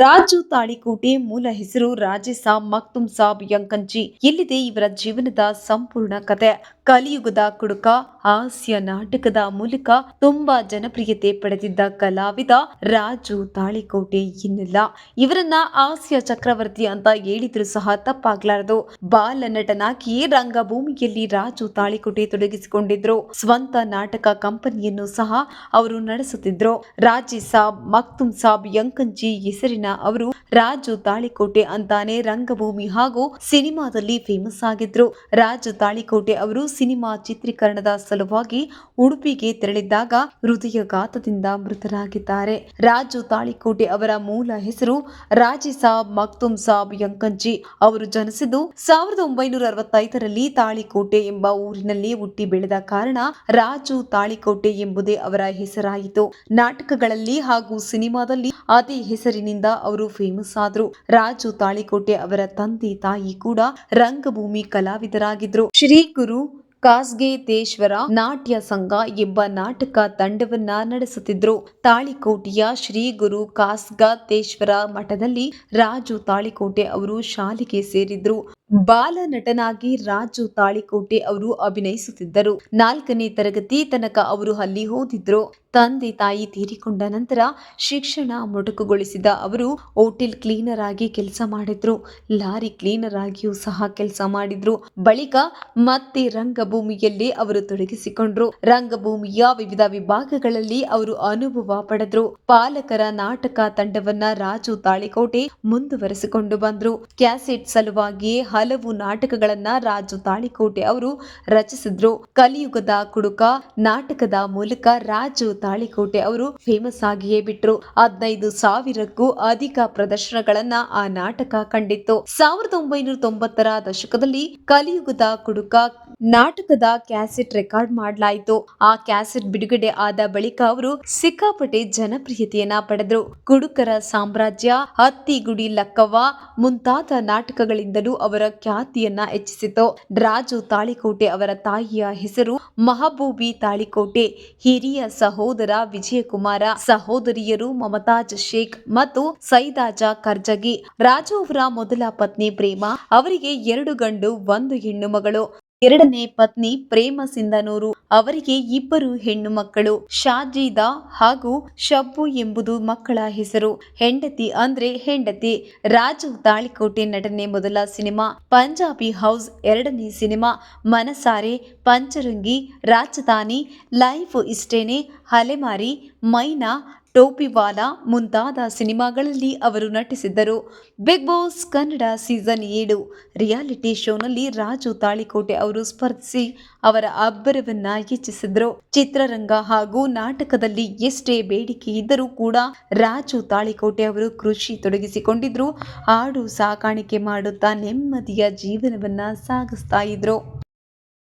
ರಾಜು ತಾಳಿಕೋಟೆ ಮೂಲ ಹೆಸರು ರಾಜೇಸಾ ಮಕ್ತುಮ್ ಸಾಬ್ ಯಂಕಂಜಿ ಇಲ್ಲಿದೆ ಇವರ ಜೀವನದ ಸಂಪೂರ್ಣ ಕತೆ. ಕಲಿಯುಗದ ಕುಡುಕ, ಹಾಸ್ಯ ನಾಟಕದ ಮೂಲಕ ತುಂಬಾ ಜನಪ್ರಿಯತೆ ಪಡೆದಿದ್ದ ಕಲಾವಿದ ರಾಜು ತಾಳಿಕೋಟೆ ಇನ್ನಿಲ್ಲ. ಇವರನ್ನ ಹಾಸ್ಯ ಚಕ್ರವರ್ತಿ ಅಂತ ಹೇಳಿದ್ರು ಸಹ ತಪ್ಪಾಗ್ಲಾರದು. ಬಾಲ ರಂಗಭೂಮಿಯಲ್ಲಿ ರಾಜು ತಾಳಿಕೋಟೆ ತೊಡಗಿಸಿಕೊಂಡಿದ್ರು. ಸ್ವಂತ ನಾಟಕ ಕಂಪನಿಯನ್ನು ಸಹ ಅವರು ನಡೆಸುತ್ತಿದ್ರು. ರಾಜಿ ಸಾಬ್ ಮಕ್ತುಮ್ ಸಾಬ್ ಯಂಕಂಜಿ ಹೆಸರಿನ ಅವರು ರಾಜು ತಾಳಿಕೋಟೆ ಅಂತಾನೆ ರಂಗಭೂಮಿ ಹಾಗೂ ಸಿನಿಮಾದಲ್ಲಿ ಫೇಮಸ್ ಆಗಿದ್ರು. ರಾಜು ತಾಳಿಕೋಟೆ ಅವರು ಸಿನಿಮಾ ಚಿತ್ರೀಕರಣದ ಸಲುವಾಗಿ ಉಡುಪಿಗೆ ತೆರಳಿದ್ದಾಗ ಹೃದಯಘಾತದಿಂದ ಮೃತರಾಗಿದ್ದಾರೆ. ರಾಜು ತಾಳಿಕೋಟೆ ಅವರ ಮೂಲ ಹೆಸರು ರಾಜಿ ಸಾಬ್ ಮಕ್ತುಮ್ ಸಾಬ್ ಯಂಕಂಜಿ ಅವರು ಜನಿಸಿದ್ದು ಸಾವಿರದ ಒಂಬೈನೂರ ಅರವತ್ತೈದರಲ್ಲಿ ತಾಳಿಕೋಟೆ ಎಂಬ ಊರಿನಲ್ಲಿ ಹುಟ್ಟಿ ಬೆಳೆದ ಕಾರಣ ರಾಜು ತಾಳಿಕೋಟೆ ಎಂಬುದೇ ಅವರ ಹೆಸರಾಯಿತು. ನಾಟಕಗಳಲ್ಲಿ ಹಾಗೂ ಸಿನಿಮಾದಲ್ಲಿ ಅದೇ ಹೆಸರಿನಿಂದ ಅವರು ಫೇಮಸ್ ಆದ್ರು. ರಾಜು ತಾಳಿಕೋಟೆ ಅವರ ತಂದೆ ತಾಯಿ ಕೂಡ ರಂಗಭೂಮಿ ಕಲಾವಿದರಾಗಿದ್ರು. ಶ್ರೀ ಗುರು ಕಾಸ್ಗೇತೇಶ್ವರ ನಾಟ್ಯ ಸಂಘ ಎಂಬ ನಾಟಕ ತಂಡವನ್ನ ನಡೆಸುತ್ತಿದ್ರು. ತಾಳಿಕೋಟೆಯ ಶ್ರೀ ಗುರು ಕಾಸ್ಗತೇಶ್ವರ ಮಠದಲ್ಲಿ ರಾಜು ತಾಳಿಕೋಟೆ ಅವರು ಶಾಲೆಗೆ ಸೇರಿದ್ರು. ಬಾಲ ನಟನಾಗಿ ರಾಜು ತಾಳಿಕೋಟೆ ಅವರು ಅಭಿನಯಿಸುತ್ತಿದ್ದರು. ನಾಲ್ಕನೇ ತರಗತಿ ತನಕ ಅವರು ಅಲ್ಲಿ ಓದಿದ್ರು. ತಂದೆ ತಾಯಿ ತೀರಿಕೊಂಡ ನಂತರ ಶಿಕ್ಷಣ ಮೊಟಕುಗೊಳಿಸಿದ ಅವರು ಹೋಟೆಲ್ ಕ್ಲೀನರ್ ಆಗಿ ಕೆಲಸ ಮಾಡಿದ್ರು. ಲಾರಿ ಕ್ಲೀನರ್ ಆಗಿಯೂ ಸಹ ಕೆಲಸ ಮಾಡಿದ್ರು. ಬಳಿಕ ಮತ್ತೆ ರಂಗಭೂಮಿಯಲ್ಲಿ ಅವರು ತೊಡಗಿಸಿಕೊಂಡ್ರು. ರಂಗಭೂಮಿಯ ವಿವಿಧ ವಿಭಾಗಗಳಲ್ಲಿ ಅವರು ಅನುಭವ ಪಡೆದ್ರು. ಪಾಲಕರ ನಾಟಕ ತಂಡವನ್ನ ರಾಜು ತಾಳಿಕೋಟೆ ಮುಂದುವರೆಸಿಕೊಂಡು ಬಂದ್ರು. ಕ್ಯಾಸೆಟ್ ಸಲುವಾಗಿಯೇ ಹಲವು ನಾಟಕಗಳನ್ನ ರಾಜು ತಾಳಿಕೋಟೆ ಅವರು ರಚಿಸಿದ್ರು. ಕಲಿಯುಗದ ಕುಡುಕ ನಾಟಕದ ಮೂಲಕ ರಾಜು ತಾಳಿಕೋಟೆ ಅವರು ಫೇಮಸ್ ಆಗಿಯೇ ಬಿಟ್ರು. ಹದಿನೈದು ಸಾವಿರಕ್ಕೂ ಅಧಿಕ ಪ್ರದರ್ಶನಗಳನ್ನ ಆ ನಾಟಕ ಕಂಡಿತ್ತು. ಸಾವಿರದ ಒಂಬೈನೂರ ತೊಂಬತ್ತರ ದಶಕದಲ್ಲಿ ಕಲಿಯುಗದ ಕುಡುಕ ನಾಟಕದ ಕ್ಯಾಸೆಟ್ ರೆಕಾರ್ಡ್ ಮಾಡಲಾಯಿತು. ಆ ಕ್ಯಾಸೆಟ್ ಬಿಡುಗಡೆ ಆದ ಬಳಿಕ ಅವರು ಸಿಕ್ಕಾಪಟ್ಟೆ ಜನಪ್ರಿಯತೆಯನ್ನ ಪಡೆದ್ರು. ಕುಡುಕರ ಸಾಮ್ರಾಜ್ಯ, ಹತ್ತಿಗುಡಿ ಲಕ್ಕವ್ವ ಮುಂತಾದ ನಾಟಕಗಳಿಂದಲೂ ಅವರ ಖ್ಯಾತಿಯನ್ನ ಹೆಚ್ಚಿಸಿತು. ರಾಜು ತಾಳಿಕೋಟೆ ಅವರ ತಾಯಿಯ ಹೆಸರು ಮಹಬೂಬಿ ತಾಳಿಕೋಟೆ. ಹಿರಿಯ ಸಹೋದರ ವಿಜಯಕುಮಾರ, ಸಹೋದರಿಯರು ಮಮತಾಜ್ ಶೇಖ್ ಮತ್ತು ಸೈದಾಜ ಕರ್ಜಗಿ. ರಾಜು ಅವರ ಮೊದಲ ಪತ್ನಿ ಪ್ರೇಮ, ಅವರಿಗೆ ಎರಡು ಗಂಡು, ಒಂದು ಹೆಣ್ಣು ಮಗಳು. ಎರಡನೇ ಪತ್ನಿ ಪ್ರೇಮ ಸಿಂಧನೂರು. ಅವರಿಗೆ ಇಬ್ಬರು ಹೆಣ್ಣು ಮಕ್ಕಳು, ಶಾಜೀದಾ ಹಾಗೂ ಶಬ್ಬು ಎಂಬುದು ಮಕ್ಕಳ ಹೆಸರು. ಹೆಂಡತಿ ಅಂದ್ರೆ ಹೆಂಡತಿ. ರಾಜು ತಾಳಿಕೋಟೆ ನಟನೆ ಮೊದಲ ಸಿನಿಮಾ, ಪಂಜಾಬಿ ಹೌಸ್ ಎರಡನೇ ಸಿನಿಮಾ, ಮನಸಾರೆ, ಪಂಚರಂಗಿ, ರಾಜಧಾನಿ, ಲೈಫ್ ಇಷ್ಟೇನೆ ಹಲೆಮಾರಿ ಮೈನಾ, ಟೋಪಿವಾಲಾ ಮುಂತಾದ ಸಿನಿಮಾಗಳಲ್ಲಿ ಅವರು ನಟಿಸಿದ್ದರು. ಬಿಗ್ ಬಾಸ್ ಕನ್ನಡ ಸೀಸನ್ ಏಳು, ರಿಯಾಲಿಟಿ ಶೋನಲ್ಲಿ ರಾಜು ತಾಳಿಕೋಟೆ ಅವರು ಸ್ಪರ್ಧಿಸಿ ಅವರ ಅಬ್ಬರವನ್ನ ಚಿತ್ರರಂಗ ಹಾಗೂ ನಾಟಕದಲ್ಲಿ ಎಷ್ಟೇ ಬೇಡಿಕೆ ಇದ್ದರೂ ಕೂಡ ರಾಜು ತಾಳಿಕೋಟೆ ಅವರು ಕೃಷಿ ತೊಡಗಿಸಿಕೊಂಡಿದ್ರು. ಆಡು ಸಾಕಾಣಿಕೆ ಮಾಡುತ್ತಾ ನೆಮ್ಮದಿಯ ಜೀವನವನ್ನ ಸಾಗಿಸ್ತಾ ಇದ್ರು.